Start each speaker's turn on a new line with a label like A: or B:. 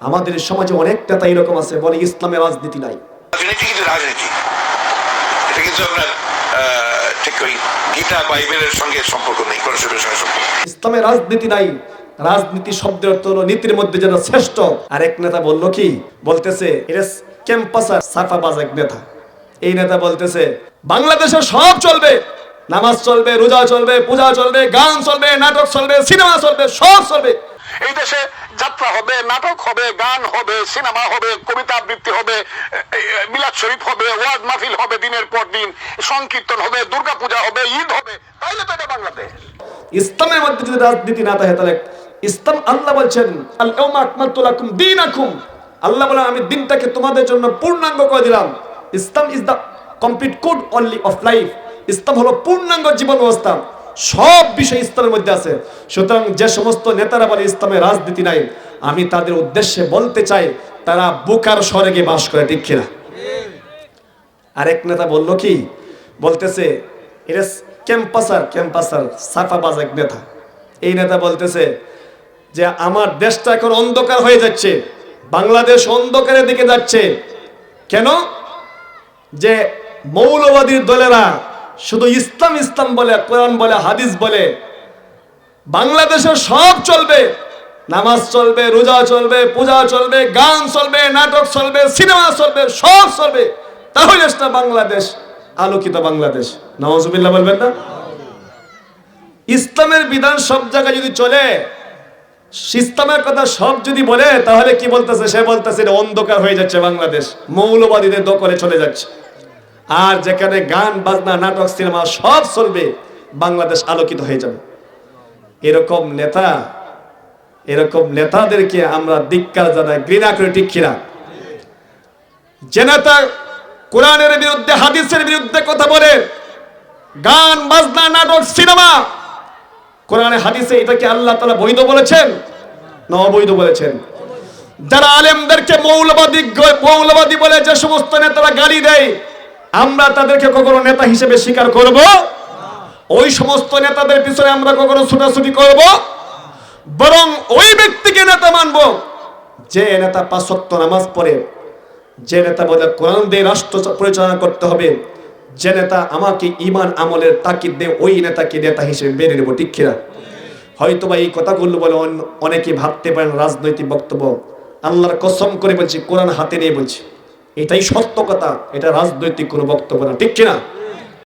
A: আমাদের সমাজে অনেক নেতা এরকম আছে বলে ইসলামের রাজনীতি নাই।
B: রাজনীতি কিন্তু রাজনীতি। এটা কিন্তু আপনার ঠিক ওই গীতা বাইবেলের সঙ্গে সম্পর্ক নেই কোরআন শরীফের সঙ্গে সম্পর্ক
A: রাজনীতি নাই। রাজনীতি শব্দের অর্থ হলো নীতির মধ্যে যেন শ্রেষ্ঠ। আরেক নেতা বলল কি? বলতেছে এটা ক্যাম্পাসার সাফাবাজ এক নেতা। এই নেতা বলতেছে বাংলাদেশে সব চলবে। নামাজ চলবে রোজা চলবে পূজা চলবে গান চলবে নাটক চলবে সিনেমা চলবে সব চলবে।
C: এই দেশে যাত্রা হবে, নাটক হবে, গান হবে, সিনেমা হবে, কবিতা আবৃত্তি হবে মিলাদ শরীফ হবে, ওয়াজ মাহফিল হবে দিনের পর দিন, সংকীর্তন হবে, দুর্গাপূজা হবে, ঈদ হবে, তাইলে তো এটা বাংলাদেশ।
A: ইসলামের মধ্যে যদি রাজনীতি না থাকে, তাহলে ইসলাম আল্লাহ বলছেন আল ইয়াউমা আকমালতু লাকুম দীনাকুম। আল্লাহ বলেন, আমি দিনটাকে তোমাদের জন্য পূর্ণাঙ্গ করে দিলাম। Islam is the complete code only of life ইসলাম হলো পূর্ণাঙ্গ জীবন ব্যবস্থা। সব বিষয় ইসলামের মধ্যে আছে। সুতরাং যে সমস্ত নেতারা বলে ইসলামের রাজনীতি নাই, আমি তাদের উদ্দেশ্যে বলতে চাই, তারা বুকার স্বর্গে বাস করে, ঠিক কিনা? আরেক নেতা বলল কি? বলতেছে এটা ক্যাম্পাসার ক্যাম্পাসার, সাফাবাজ এক নেতা। এই নেতা বলতেছে যে, আমার দেশটা এখন অন্ধকার হয়ে যাচ্ছে, বাংলাদেশ অন্ধকারের দিকে যাচ্ছে। কেন? যে মৌলবাদীর দলেরা শুধু ইসলাম ইসলাম বলে, কোরআন বলে, হাদিস বলে। বাংলাদেশে সব চলবে। নামাজ চলবে, রোজা চলবে, পূজা চলবে, গান চলবে, নাটক চলবে, সিনেমা চলবে, সব চলবে। তাহলে বাংলাদেশ, আলোকিত বাংলাদেশ। নওয়াজুবিল্লাহ বলবেন না? ইসলামের বিধান সব জায়গায় যদি চলে, ইসলামের কথা সব যদি বলে, তাহলে কি বলতেছে? সে বলতেছে অন্ধকার হয়ে যাচ্ছে বাংলাদেশ। মৌলবাদীদের দখলে চলে যাচ্ছে। আর যেখানে গান, বাজনা, নাটক, সিনেমা সব চলবে, বাংলাদেশ আলোকিত হয়ে যাবে। এরকম নেতা, এরকম নেতাদেরকে আমরা ধিক্কার জানাই, ঘৃণা করে, ঠিক যে নেতা কোরআনের বিরুদ্ধে, হাদিসের বিরুদ্ধে কথা বলে, গান, বাজনা, নাটক, সিনেমা, কোরআনে, হাদিসে এটাকে আল্লাহ তালা বৈধ বলেছেন? না অবৈধ বলেছেন? যারা আলেমদেরকে মৌলবাদী মৌলবাদী বলে যে সমস্ত নেতারা গালি দেয় আমরা তাদেরকে কখনো নেতা হিসেবে স্বীকার করব? ওই সমস্ত নেতাদের পিছনে আমরা কখনো ছুটাছুটি করব? বরং ওই ব্যক্তিকে নেতা মানব। যে নেতা পাঁচত্ব নামাজ পড়ে, যে নেতা বলে কোরআন দিয়ে রাষ্ট্র পরিচালনা করতে হবে, যে নেতা আমাকে ইমান আমলের তাকিদ দেয়, ওই নেতাকে নেতা হিসেবে মেনে নেব, ঠিক কিনা? হয়তো বা এই কথাগুলো বলে অন- অনেকে ভাবতে পারেন রাজনৈতিক বক্তব্য। আল্লাহর কসম করে বলছি, কোরআন হাতে নিয়ে বলছি। এটাই সত্য কথা এটা রাজনৈতিক কোনো বক্তব্য না ঠিক কিনা?